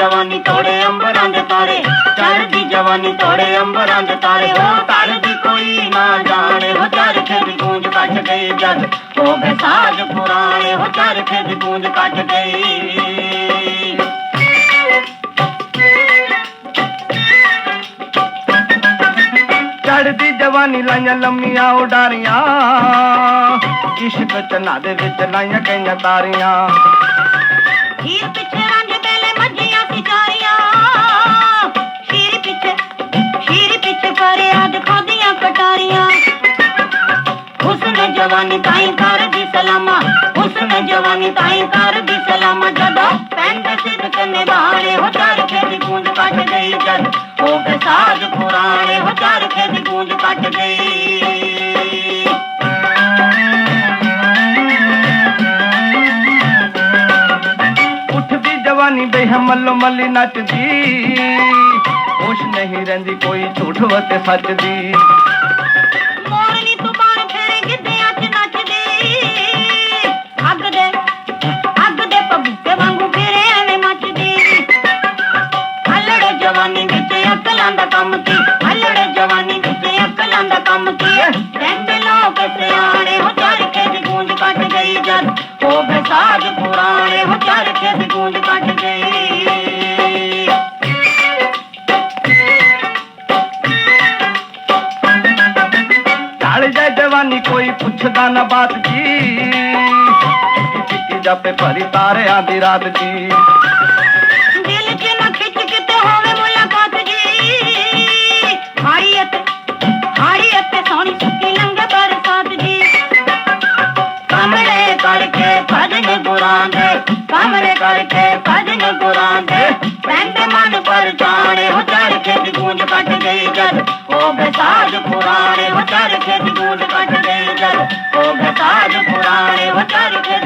امبر اندارے چڑھتی امبر چڑھتی جبانی لائیا لمیا ااریاں کش بچنا بچ لائیا گئی تاریاں में जवानी ताई कर दी सलामा उसमें जवानी ताई कर दी सलामा जदा पैन पे सिर कने बहारे हो चार के दी गूंज कट गई जद हो बेसाज पुराने हो चार के दी गूंज कट गई उठदी जवानी बेहमलो मली नचदी होश नहीं रंदी कोई झूठ वते सच दी کوئی پوچھ دے پری تارے آدھی رات کی خوراند مند من پر جانے وتاروں پہ گئے گاج خورانے وتار کھج گون پہ گئے گاج خورانے وتار